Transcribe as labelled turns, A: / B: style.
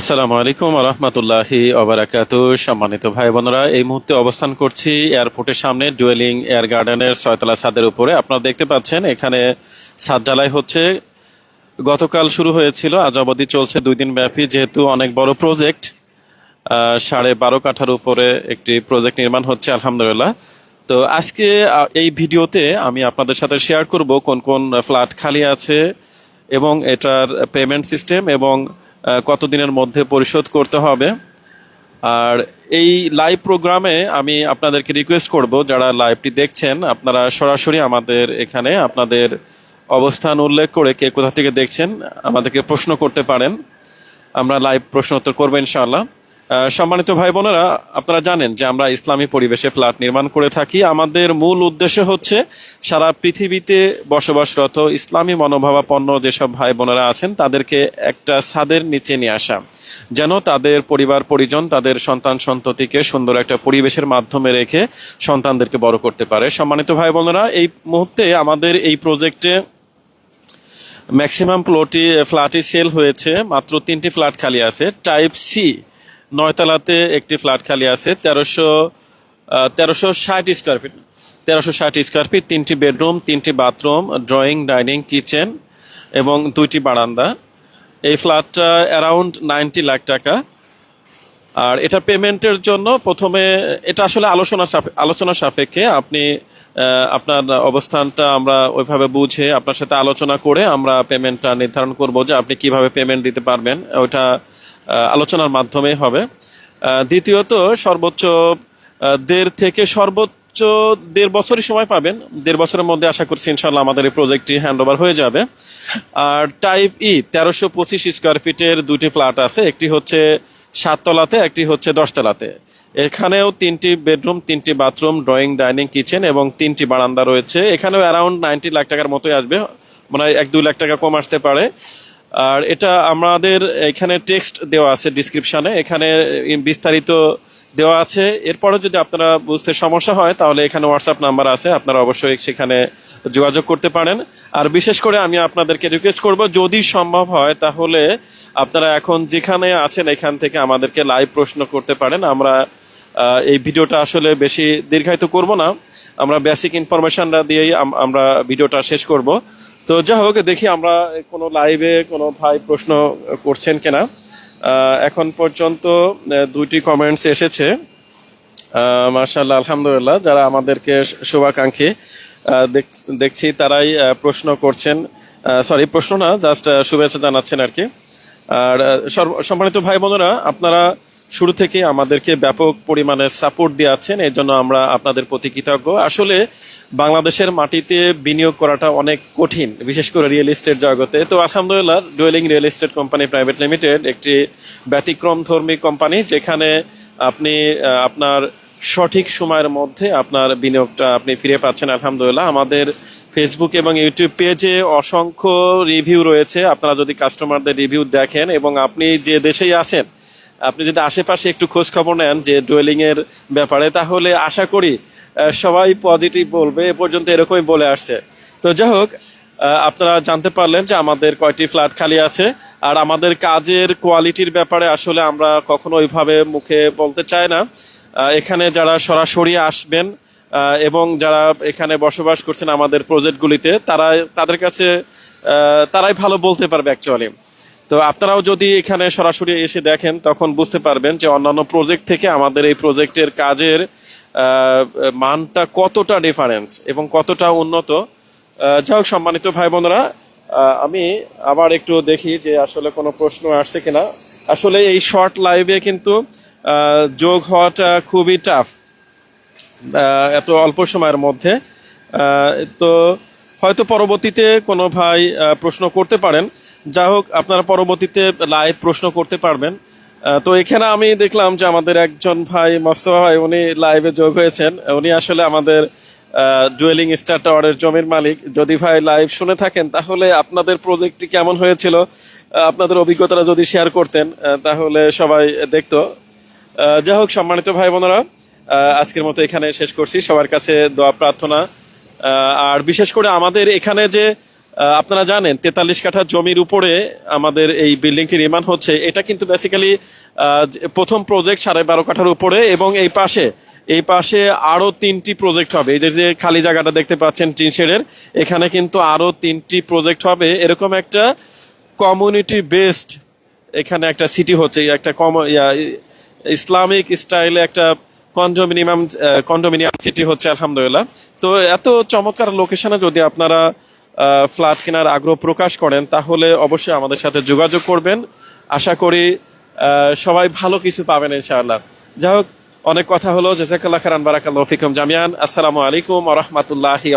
A: আসসালামু আলাইকুম রহমতুল্লাহি অবরাকাত সম্মানিত ভাই বোনেরা, এই মুহূর্তে অবস্থান করছি এয়ারপোর্টের সামনে, ডুয়েলিং এয়ার গার্ডেনের ছয়তলা ছাদের উপরে। আপনারা দেখতে পাচ্ছেন, এখানে ছাদ ঢালাই হচ্ছে। গতকাল শুরু হয়েছিল, আজ অবধি চলছে দুই দিন ব্যাপী, যেহেতু অনেক বড় প্রজেক্ট। সাড়ে বারো কাঠার উপরে একটি প্রজেক্ট নির্মাণ হচ্ছে, আলহামদুলিল্লাহ। তো আজকে এই ভিডিওতে আমি আপনাদের সাথে শেয়ার করব কোন কোন ফ্ল্যাট খালি আছে এবং এটার পেমেন্ট সিস্টেম এবং কতদিনের মধ্যে পরিশোধ করতে হবে। আর এই লাইভ প্রোগ্রামে আমি আপনাদেরকে রিকোয়েস্ট করব, যারা লাইভটি দেখছেন, আপনারা সরাসরি আমাদের এখানে আপনাদের অবস্থান উল্লেখ করে কে কোথা থেকে দেখছেন, আমাদেরকে প্রশ্ন করতে পারেন। আমরা লাইভ প্রশ্ন উত্তর করব ইনশাআল্লাহ। সম্মানিত ভাই বোনেরা, আপনারা জানেন যে আমরা ইসলামী পরিবেশে ফ্ল্যাট নির্মাণ করে থাকি। আমাদের মূল উদ্দেশ্য হচ্ছে সারা পৃথিবীতে বসবাসরত ইসলামী মনোভাবাপন্ন যেসব ভাই বোনেরা আছেন, তাদেরকে একটা ছাদের নিচে নিয়ে আসা। যেন তাদের পরিবার, পরিজন, তাদের সন্তান, সন্ততিকে সুন্দর একটা পরিবেশের মাধ্যমে রেখে সন্তানদেরকে বড় করতে পারে। সম্মানিত ভাই বোনেরা, এই মুহূর্তে আমাদের এই প্রজেক্টে ম্যাক্সিমাম প্লটি ফ্ল্যাটই সেল হয়েছে। মাত্র তিনটি ফ্ল্যাট খালি আছে। টাইপ সি নয়তলাতে একটি ফ্ল্যাট খালি আছে, তেরোশো তেরোশো ষাট স্কোয়ার ফিট তেরোশো ষাট স্কোয়ার ফিট তিনটি বেডরুম তিনটি বাথরুম ড্রয়িং ডাইনিং কিচেন এবং দুইটি বারান্দা। এই ফ্ল্যাটটা অ্যারাউন্ড নাইনটি লাখ টাকা। আর এটা পেমেন্টের জন্য প্রথমে, এটা আসলে আলোচনা আলোচনা সাপেক্ষে আপনি আপনার অবস্থানটা আমরা ওইভাবে বুঝে, আপনার সাথে আলোচনা করে আমরা পেমেন্টটা নির্ধারণ করব যে আপনি কীভাবে পেমেন্ট দিতে পারবেন। ওইটা আলোচনার মাধ্যমে হবে। দ্বিতীয়ত, সর্বোচ্চ দেড় থেকে সর্বোচ্চ দেড় বছরই সময় পাবেন। দেড় বছরের মধ্যে আশা করছি ইনশাল্লাহ আমাদের এই প্রজেক্টটি হ্যান্ড ওভার হয়ে যাবে। আর টাইপ ই তেরোশো পঁচিশ স্কোয়ার ফিটের দুটি ফ্ল্যাট আছে। একটি হচ্ছে সাততলাতে, একটি হচ্ছে দশতলাতে। এখানেও তিনটি বেডরুম তিনটি বাথরুম ড্রয়িং ডাইনিং কিচেন এবং তিনটি বারান্দা রয়েছে। এখানেও অ্যারাউন্ড নাইনটি লাখ টাকার মতোই আসবে। মানে এক দুই লাখ টাকা কম আসতে পারে। আর এটা আমাদের এখানে টেক্সট দেওয়া আছে ডিসক্রিপশানে এখানে বিস্তারিত দেওয়া আছে। এরপরে যদি আপনারা বুঝতে সমস্যা হয়, তাহলে এখানে হোয়াটসঅ্যাপ নাম্বার আছে। আপনারা অবশ্যই সেখানে যোগাযোগ করতে পারেন। আর বিশেষ করে আমি আপনাদেরকে রিকোয়েস্ট করব, যদি সম্ভব হয়, তাহলে আপনারা এখন যেখানে আছেন, এখান থেকে আমাদেরকে লাইভ প্রশ্ন করতে পারেন। আমরা এই ভিডিওটা আসলে বেশি দীর্ঘায়িত করব না। আমরা বেসিক ইনফরমেশনটা দিয়েই আমরা ভিডিওটা শেষ করব। তো যা হোক, দেখি আমরা কোনো লাইভে কোনো ভাই প্রশ্ন করছেন কিনা। এখন পর্যন্ত দুইটি কমেন্টস এসেছে। মার্শাল্লাহ আলহামদুলিল্লাহ, যারা আমাদেরকে শুভাকাঙ্ক্ষী দেখ- দেখছি তারাই প্রশ্ন করছেন। সরি প্রশ্ন না জাস্ট শুভেচ্ছা জানাচ্ছেন আর কি। আর সম্মানিত ভাই বোনেরা, আপনারা শুরু থেকে আমাদেরকে ব্যাপক পরিমাণে সাপোর্ট দিয়ে আছেন, এর জন্য আমরা আপনাদের প্রতি কৃতজ্ঞ। আসলে বাংলাদেশের মাটিতে বিনিয়োগ করাটা অনেক কঠিন, বিশেষ করে রিয়েল এস্টেট জগতে। তো আলহামদুলিল্লাহ dwelling real estate company private limited একটি ব্যতিক্রম ধর্মী কোম্পানি যেখানে আপনি আপনার সঠিক সময়ের মধ্যে আপনার বিনিয়োগটা আপনি ফিরে পাচ্ছেন। আলহামদুলিল্লাহ, আমাদের ফেসবুক এবং ইউটিউব পেজে অসংখ্য রিভিউ রয়েছে। আপনারা যদি কাস্টমারদের রিভিউ দেখেন এবং আপনি যে দেশেই আছেন, আপনি যদি আশেপাশে একটু খোঁজ খবর নেন যে ডুয়েলিং এর ব্যাপারে, তাহলে আশা করি সবাই পজিটিভ বলবে, এ পর্যন্ত এরকমই বলে আসছে। তো যাই হোক আপনারা জানতে পারলেন যে আমাদের কয়টি ফ্ল্যাট খালি আছে, আর আমাদের কাজের কোয়ালিটির ব্যাপারে আসলে আমরা কখনো ওইভাবে মুখে বলতে চাই না। এখানে যারা সরাসরি আসবেন এবং যারা এখানে বসবাস করছেন আমাদের প্রজেক্টগুলিতে তারা, তাদের কাছে তারাই ভালো বলতে পারবে অ্যাকচুয়ালি তো আপনারাও যদি এখানে সরাসরি এসে দেখেন, তখন বুঝতে পারবেন যে অন্যান্য প্রজেক্ট থেকে আমাদের এই প্রজেক্টের কাজের মানটা কতটা ডিফারেন্স এবং কতটা উন্নত? যাই হোক, সম্মানিত ভাই বোনেরা আমি আবার একটু দেখি যে আসলে কোনো প্রশ্ন আসছে কিনা। আসলে এই শর্ট লাইভে কিন্তু যোগ হওয়াটা খুবই টাফ এত অল্প সময়ের মধ্যে। তো হয়তো পরবর্তীতে কোনো ভাই প্রশ্ন করতে পারেন। যা হোক, আপনারা পরবর্তীতে লাইভ প্রশ্ন করতে পারবেন। তো এখানে আমি দেখলাম যে আমাদের একজন ভাই মোস্তফা ভাই, উনি লাইভে যোগ হয়েছেন। উনি আসলে আমাদের ডুয়েলিং স্টার টাওয়ারের জমির মালিক। যদি ভাই লাইভ শুনে থাকেন, তাহলে আপনাদের প্রজেক্টটি কেমন হয়েছিল? আপনাদের অভিজ্ঞতাটা যদি শেয়ার করতেন তাহলে সবাই দেখতো। যাই হোক, সম্মানিত ভাই বোনেরা আজকের মতো এখানে শেষ করছি। সবার কাছে দোয়া, প্রার্থনা। আর বিশেষ করে আমাদের এখানে যে আপনারা জানেন, তেতাল্লিশ কাঠা জমির উপরে আমাদের এই বিল্ডিংটি নির্মাণ হচ্ছে। এটা কিন্তু বেসিক্যালি প্রথম প্রজেক্ট সাড়ে বারো কাঠার উপরে এবং এই পাশে এই পাশে আরও তিনটি প্রজেক্ট হবে। এই যে খালি জায়গাটা দেখতে পাচ্ছেন টিন শেডের, এখানে কিন্তু আরও তিনটি প্রজেক্ট হবে। এরকম একটা কমিউনিটি বেসড এখানে একটা সিটি হচ্ছে একটা কম ইসলামিক স্টাইলে একটা কন্ডোমিনিয়াম কন্ডোমিনিয়াম সিটি হচ্ছে, আলহামদুলিল্লাহ। তো এত চমৎকার লোকেশনে যদি আপনারা ফ্ল্যাট কেনার আগ্রহ প্রকাশ করেন, তাহলে অবশ্যই আমাদের সাথে যোগাযোগ করবেন। আশা করি সবাই ভালো কিছু পাবেন ইনশাআল্লাহ। যাই হোক, অনেক কথা হলো। জেজাকাল্লাহ খারান বারাকাল্লাহ ফিকম জামিয়ান আসসালামু আলাইকুম আ রাহমাতুল্লাহি